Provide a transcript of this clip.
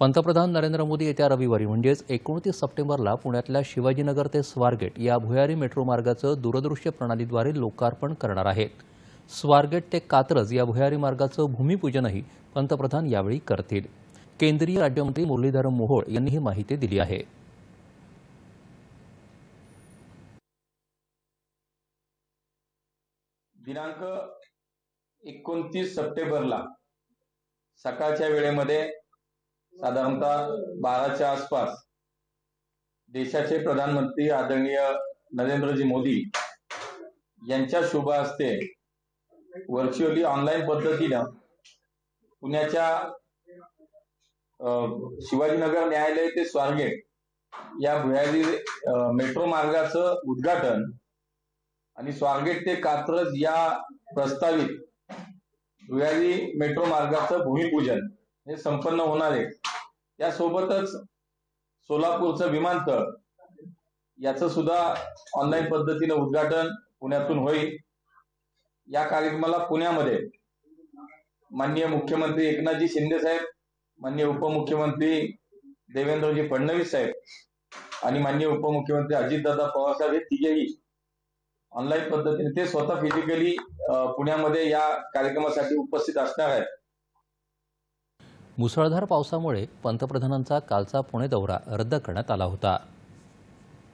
पंतप्रधान नरेंद्र मोदी येत्या रविवारी म्हणजेच एकोणतीस सप्टेंबरला पुण्यातल्या शिवाजीनगर ते स्वारगेट या भुयारी मेट्रो मार्गाचं दूरदृश्य प्रणालीद्वारे लोकार्पण करणार आहेत. स्वारगेट ते कात्रज या भुयारी मार्गाचं भूमिपूजनही पंतप्रधान यावेळी करतील. केंद्रीय राज्यमंत्री मुरलीधर मोहोळ यांनी ही माहिती दिली आहे. दिनांक एकोणतीस सप्टेंबरला सकाळच्या वेळेमध्ये साधारणतः बाराच्या आसपास देशाचे प्रधानमंत्री आदरणीय नरेंद्रजी मोदी यांच्या शुभ हस्ते व्हर्च्युअली ऑनलाईन पद्धतीनं पुण्याच्या शिवाजीनगर न्यायालय ते स्वारगेट या भुयारी मेट्रो मार्गाचं उद्घाटन आणि स्वारगेट ते कात्रज या प्रस्तावित भुयारी मेट्रो मार्गाचं भूमिपूजन हे संपन्न होणार आहे. त्यासोबतच सोलापूरचं विमानतळ याचं सुद्धा ऑनलाईन पद्धतीनं उद्घाटन पुण्यातून होईल. या कार्यक्रमाला पुण्यामध्ये माननीय मुख्यमंत्री एकनाथजी शिंदे साहेब माननीय उपमुख्यमंत्री देवेंद्रजी फडणवीस साहेब आणि माननीय उपमुख्यमंत्री अजितदादा पवार साहेब हे तिघेही ऑनलाईन पद्धतीने ते स्वतः फिजिकली पुण्यामध्ये या कार्यक्रमासाठी उपस्थित असणार आहेत. मुसळधार पावसामुळे पंतप्रधानांचा कालचा पुणे दौरा रद्द करण्यात आला होता.